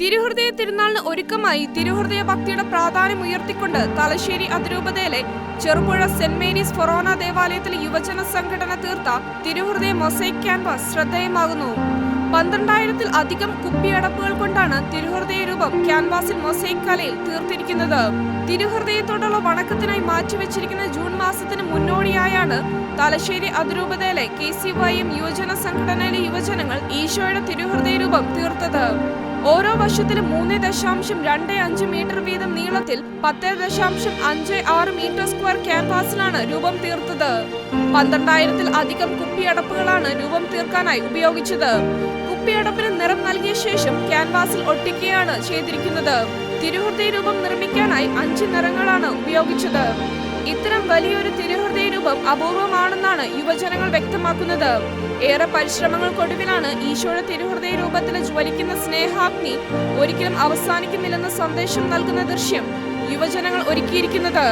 തിരുഹൃദയ തിരുനാളിന് ഒരുക്കമായി തിരുഹൃദയ ഭക്തിയുടെ പ്രാധാന്യം ഉയർത്തിക്കൊണ്ട് തലശ്ശേരി അതിരൂപതയിലെ ചെറുപുഴ സെന്റ് മേരീസ് ഫൊറോന ദേവാലയത്തിലെ യുവജന സംഘടന തീർത്ത തിരുഹൃദയ മൊസൈക് ക്യാൻവാസ് ശ്രദ്ധേയമാകുന്നു. പന്ത്രണ്ടായിരത്തിൽ അധികം കുപ്പിയടപ്പുകൾ കൊണ്ടാണ് തിരുഹൃദയ രൂപം ക്യാൻവാസിൽ മൊസൈക് കലയിൽ തീർത്തിരിക്കുന്നത്. തിരുഹൃദയത്തോടുള്ള വണക്കത്തിനായി മാറ്റിവെച്ചിരിക്കുന്ന ജൂൺ മാസത്തിന് മുന്നോടിയായാണ് തലശ്ശേരി അതിരൂപതയിലെ കെ സി വൈ എം യുവജന സംഘടനയിലെ യുവജനങ്ങൾ ഈശോയുടെ തിരുഹൃദയ രൂപം തീർത്തത്. ഓരോ വർഷത്തിലും മൂന്ന് ദശാംശം രണ്ട് അഞ്ച് മീറ്റർ വീതം നീളത്തിൽ പത്ത് ദശാംശം അഞ്ച് ആറ് മീറ്റർ സ്ക്വയർ ക്യാൻവാസിലാണ് രൂപം തീർത്തത്. പന്ത്രണ്ടായിരത്തിൽ അധികം കുപ്പിയടപ്പുകളാണ് രൂപം തീർക്കാനായി ഉപയോഗിച്ചത്. കുപ്പിയടപ്പിന് നിറം നൽകിയ ശേഷം ക്യാൻവാസിൽ ഒട്ടിക്കുകയാണ് ചെയ്തിരിക്കുന്നത്. തിരുഹൃദയ രൂപം നിർമ്മിക്കാനായി അഞ്ച് നിറങ്ങളാണ് ഉപയോഗിച്ചത്. ഇത്തരം വലിയൊരു തിരുഹൃദയ രൂപം അപൂർവമാണെന്നാണ് യുവജനങ്ങൾ വ്യക്തമാക്കുന്നത്. ഏറെ പരിശ്രമങ്ങൾക്കൊടുവിലാണ് ഈശോയുടെ തിരുഹൃദയ രൂപത്തിൽ ജ്വലിക്കുന്ന സ്നേഹാഗ്നി ഒരിക്കലും അവസാനിക്കുന്നില്ലെന്ന സന്ദേശം നൽകുന്ന ദൃശ്യം യുവജനങ്ങൾ ഒരുക്കിയിരിക്കുന്നത്.